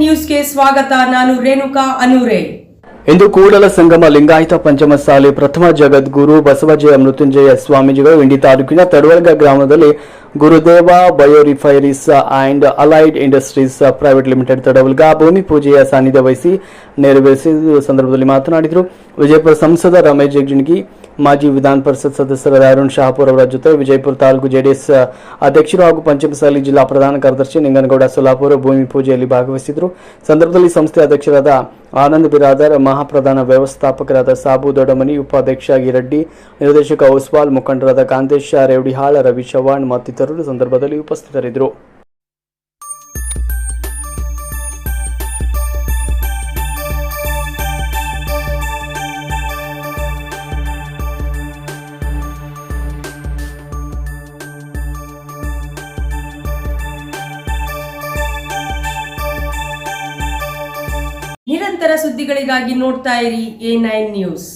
ನ್ಯೂಸ್ಗೆ ಸ್ವಾಗತ, ನಾನು ರೇಣುಕಾ ಅನೂರೆ. ಇಂದು ಕೂಡಲ ಸಂಗಮ ಲಿಂಗಾಯತ ಪಂಚಮಸಾಲಿ ಪ್ರಥಮ ಜಗದ್ಗುರು ಬಸವಜಯ ಮೃತ್ಯುಂಜಯ ಸ್ವಾಮೀಜಿಗಳು ಇಂಡಿ ತಾಲೂಕಿನ ತಡವರ್ಗ ಗ್ರಾಮದಲ್ಲಿ Gurudeva biorefineries and allied industries private limited Tadavalga ಭೂಮಿ ಪೂಜೆಯ ಸಾನ್ನಿಧ್ಯ ವಹಿಸಿ ನೆರವೇರಿಸಿದ ಸಂದರ್ಭದಲ್ಲಿ ಮಾತನಾಡಿದರು. ವಿಜಯಪುರ ಸಂಸದ ರಮೇಶ್ ಜಗಜಿಣಗಿ, ಮಾಜಿ ವಿಧಾನ ಪರಿಷತ್ ಸದಸ್ಯರಾದ ಅರುಣ್ ಶಹಾಪುರ್ ಅವರ ಜೊತೆ ವಿಜಯಪುರ ತಾಲೂಕು ಜೆಡಿಎಸ್ ಅಧ್ಯಕ್ಷರು ಹಾಗೂ ಪಂಚಮಸಾಲಿ ಜಿಲ್ಲಾ ಪ್ರಧಾನ ಕಾರ್ಯದರ್ಶಿ ನಿಂಗನಗೌಡ ಸೊಲ್ಲಾಪುರ ಭೂಮಿ ಪೂಜೆಯಲ್ಲಿ ಭಾಗವಹಿಸಿದರು. ಸಂದರ್ಭದಲ್ಲಿ ಸಂಸ್ಥೆ ಅಧ್ಯಕ್ಷರಾದ ಆನಂದ್ ಬಿರಾದರ್, ಮಹಾಪ್ರಧಾನ ವ್ಯವಸ್ಥಾಪಕರಾದ ಸಾಬು ದೊಡಮನಿ ಉಪಾಧ್ಯಕ್ಷ ಗಿರಡ್ಡಿ ನಿರ್ದೇಶಕ ಉಸ್ವಾಲ್ ಮುಖಂಡರಾದ ಕಾಂತೇಶ ರೇವಡಿಹಾಳ್, ರವಿ ಚವ್ಹಾಣ್ ಮತ್ತಿತರರು ಸಂದರ್ಭದಲ್ಲಿ ಉಪಸ್ಥಿತರಿದ್ದರು. ನಿರಂತರ ಸುದ್ದಿಗಳಿಗಾಗಿ ನೋಡ್ತಾ ಇರಿ ಎ ನೈನ್ ನ್ಯೂಸ್.